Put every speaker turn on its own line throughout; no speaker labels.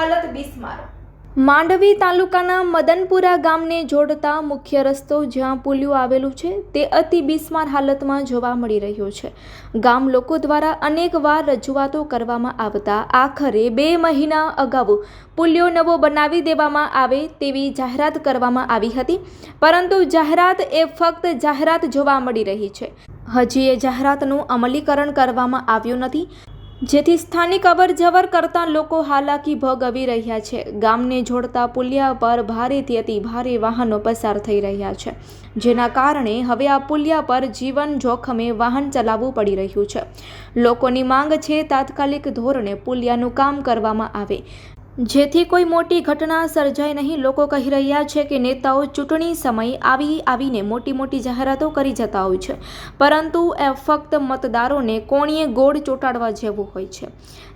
હાલત બિસ્માર. માંડવી તાલુકાના મદનપુરા ગામને જોડતા મુખ્ય રસ્તો જ્યાં પુલિયું આવેલું છે, તે અતિ બિસ્માર હાલતમાં જોવા મળી રહ્યો છે. ગામ લોકો દ્વારા અનેકવાર રજૂઆતો કરવામાં આવતા આખરે બે મહિના અગાઉ પુલિયો નવો બનાવી દેવામાં આવે તેવી જાહેરાત કરવામાં આવી હતી, પરંતુ જાહેરાત એ ફક્ત જાહેરાત જોવા મળી રહી છે. હજી એ જાહેરાતનું અમલીકરણ કરવામાં આવ્યું નથી. જેથી સ્થાનિક અવર જવર કરતા લોકો હાલાકી ભોગવી રહ્યા છે. ગામને જોડતા પુલિયા પર ભારેથી અતિ ભારે વાહનો પસાર થઈ રહ્યા છે. જેના કારણે હવે આ પુલિયા પર જીવન જોખમે વાહન ચલાવવું પડી રહ્યું છે. લોકોની માંગ છે તાત્કાલિક ધોરણે પુલિયાનું કામ કરવામાં આવે. જેથી કોઈ મોટી ઘટના સર્જાય નહીં. લોકો કહી રહ્યા છે કે નેતાઓ ચૂંટણી સમય આવી આવીને મોટી મોટી જાહેરાતો કરી જતા હોય છે. પરંતુ એ ફક્ત મતદારોને કોણીએ ગોળ ચોંટાડવા જેવું હોય છે.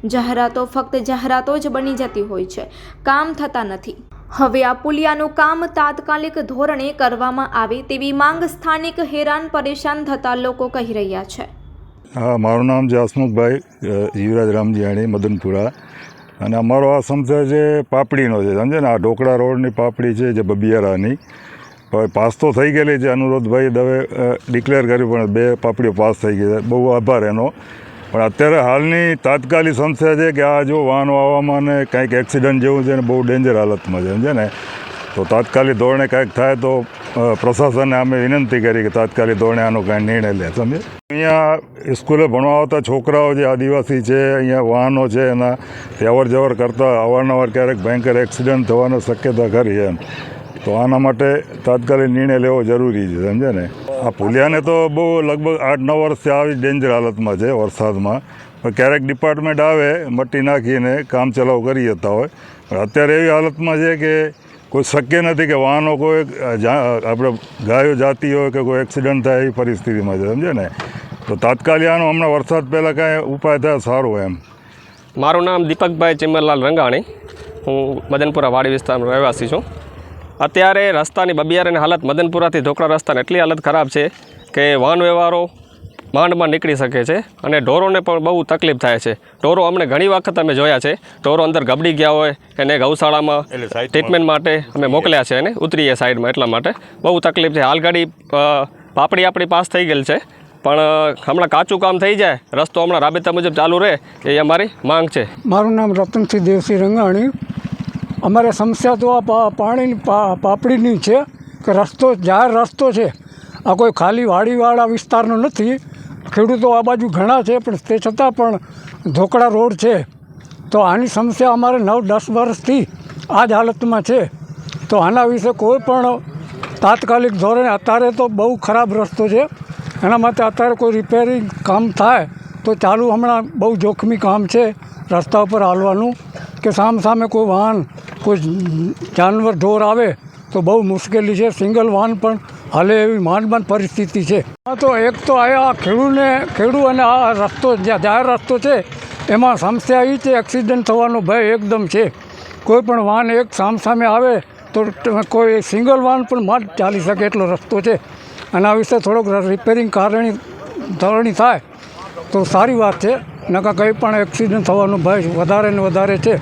જાહેરાતો ફક્ત જાહેરાતો જ બની જતી હોય છે. કામ થતા નથી. હવે આ પુલિયાનું કામ તાત્કાલિક ધોરણે કરવામાં આવે તેવી માંગ સ્થાનિક હેરાન પરેશાન થતા લોકો કહી રહ્યા છે.
હા, મારું નામ જાસમુખભાઈ યુવરાજ રામજીયાણી, મદનપુરા. અને અમારો આ સમસ્યા છે પાપડીનો છે સમજે ને? આ ઢોકળા રોડની પાપડી છે, જે બબિયારાની. હવે પાસ તો થઈ ગયેલી છે અનુરોધભાઈ દવે ડિક્લેર કર્યું, પણ બે પાપડીઓ પાસ થઈ ગઈ છે. બહુ આભાર એનો. પણ અત્યારે હાલની તાત્કાલિક સમસ્યા છે કે આ જો વાહનો આવવામાં ને કંઈક એક્સિડન્ટ જેવું છે ને, બહુ ડેન્જર હાલતમાં છે સમજે ને? તો તાત્કાલિક ધોરણે કાંઈક થાય તો પ્રશાસનને અમે વિનંતી કરી કે તાત્કાલિક ધોરણે કાંઈ નિર્ણય લે સમજે અહીંયા સ્કૂલે ભણવા આવતા છોકરાઓ જે આદિવાસી છે, અહીંયા વાહનો છે, એના અવર જવર કરતાં અવારનવાર ક્યારેક ભયંકર એક્સિડન્ટ થવાની શક્યતા ખરી એમ. તો આના માટે તાત્કાલિક નિર્ણય લેવો જરૂરી છે સમજે ને? આ પુલિયાને તો બહુ લગભગ આઠ નવ વર્ષથી આવી ડેન્જર હાલતમાં છે વરસાદમાં. પણ ક્યારેક ડિપાર્ટમેન્ટ આવે મટી નાખીને કામ ચલાવ કરી જતા હોય. અત્યારે એવી હાલતમાં છે કે કોઈ શક્ય નથી કે વાહનો કોઈ આપણે ગાયો જાતી હોય કે કોઈ એક્સિડન્ટ થાય એ પરિસ્થિતિમાં છે સમજે ને? તો તાત્કાલિક આનો હમણાં વરસાદ પહેલાં કાંઈ ઉપાય થાય સારું એમ.
મારું નામ દીપકભાઈ ચિમરલાલ રંગાણી. હું મદનપુરા વાડી વિસ્તારનો રહેવાસી છું. અત્યારે રસ્તાની બબિયારાની હાલત મદનપુરાથી ઢોકળા રસ્તાની એટલી હાલત ખરાબ છે કે વાહન વ્યવહારો માંડમાં નીકળી શકે છે અને ઢોરોને પણ બહુ તકલીફ થાય છે. ઢોરો અમને ઘણી વખત અમે જોયા છે. ઢોરો અંદર ગબડી ગયા હોય એને ગૌશાળામાં ટ્રીટમેન્ટ માટે અમે મોકલ્યા છે એને ઉતરીએ સાઈડમાં એટલા માટે. બહુ તકલીફ છે. હાલગાડી પાપડી આપણી પાસ થઈ ગયેલ છે. પણ હમણાં કાચું કામ થઈ જાય. રસ્તો હમણાં રાબેતા મુજબ ચાલુ રહે એ અમારી માંગ છે.
મારું નામ રતનસિંહ દેવસિંહ રંગાણી. અમારે સમસ્યા તો આ પા- પાણીની પા- પાપડીની છે કે રસ્તો જાહેર રસ્તો છે. આ કોઈ ખાલી વાડીવાળા વિસ્તારનો નથી. ખેડૂતો આ બાજુ ઘણા છે, પણ તે છતાં પણ ધોકડા રોડ છે. તો આની સમસ્યા અમારે નવ, દસ વર્ષથી આ જ હાલતમાં છે. તો આના વિશે કોઈ પણ તાત્કાલિક ધોરણે, અત્યારે તો બહુ ખરાબ રસ્તો છે. એના માટે અત્યારે કોઈ રિપેરિંગ કામ થાય, તો ચાલુ હમણાં બહુ જોખમી કામ છે રસ્તા ઉપર હાલવાનું. કે સામ સામે કોઈ વાહન, કોઈ જાનવર ઢોર આવે, તો બહુ મુશ્કેલી છે. સિંગલ વાહન પણ હાલે એવી માંડ પરિસ્થિતિ છે. હા તો એક તો આ આ ખેડૂને ખેડૂ અને આ રસ્તો જાહેર રસ્તો છે, એમાં સમસ્યા એ છે એક્સિડન્ટ થવાનો ભય એકદમ છે. કોઈ પણ વાહન એક સામ સામે આવે, તો કોઈ સિંગલ વાહન પણ માંડ ચાલી શકે એટલો રસ્તો છે. અને આ વિશે થોડોક રિપેરિંગ કારણી ધોરણી થાય, તો સારી વાત છે. નકા કંઈ પણ એક્સિડન્ટ થવાનો ભય વધારે ને વધારે છે.